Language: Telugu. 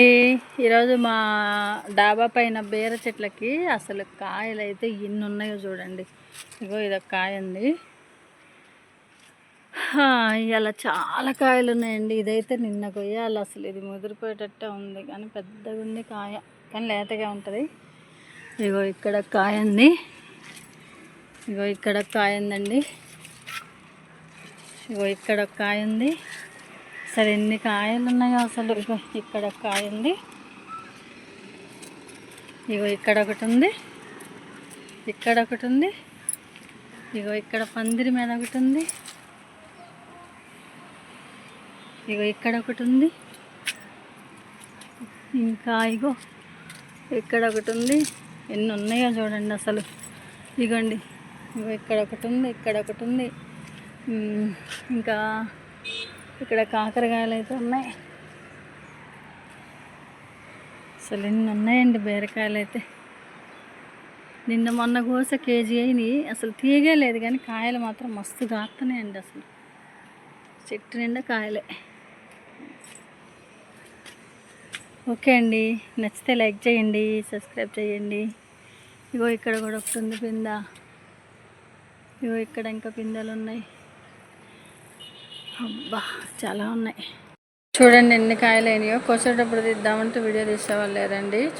ఈరోజు మా డాబా పైన బీర చెట్లకి అసలు కాయలు అయితే ఎన్ని ఉన్నాయో చూడండి. ఇగో ఇది కాయ ఉంది ఇలా చాలా కాయలు ఉన్నాయండి ఇదైతే నిన్న కొయ్యాలి. అసలు ఇది ముదిరిపోయేటట్టే ఉంది. కానీ పెద్దగా ఉంది కాయ. కానీ లేతగా ఉంటుంది. ఇగో ఇక్కడ కాయ ఉంది ఇగో ఇక్కడ కాయ ఉందండి ఇగో ఇక్కడ కాయ ఉంది అసలు ఎన్ని కాయలు ఉన్నాయో అసలు ఇగో ఇక్కడ కాయ ఉంది. ఇగో ఇక్కడ ఒకటి ఉంది. ఇక్కడ ఒకటి ఉంది. ఇగో ఇక్కడ పందిరి మీద ఒకటి ఉంది. ఇగో ఇక్కడ ఒకటి ఉంది. ఇంకా ఇగో ఇక్కడ ఒకటి ఉంది. ఎన్ని ఉన్నాయో చూడండి అసలు. ఇగోండి. ఇగో ఇక్కడ ఒకటి ఉంది ఇక్కడ ఒకటి ఉంది. ఇంకా ఇక్కడ కాకరకాయలు అయితే ఉన్నాయి. అసలు ఎన్ని ఉన్నాయండి బీరకాయలు అయితే. నిన్న మొన్న కోస కేజీ అయినాయి. అసలు తీగే లేదు కానీ కాయలు మాత్రం మస్తు కాస్తున్నాయండి అసలు. చెట్టు నిండా కాయలే. ఓకే అండి. నచ్చితే లైక్ చేయండి సబ్స్క్రైబ్ చేయండి. ఇగో ఇక్కడ కూడా ఒకటి ఉంది పింద ఇగో ఇక్కడ ఇంకా పిందెలు ఉన్నాయి. అబ్బా చాలా ఉన్నాయి. చూడండి ఎన్ని కాయలు అయినాయో కోసేటప్పుడు తీద్దామంటే వీడియో తీసేవాళ్ళు లేరండి.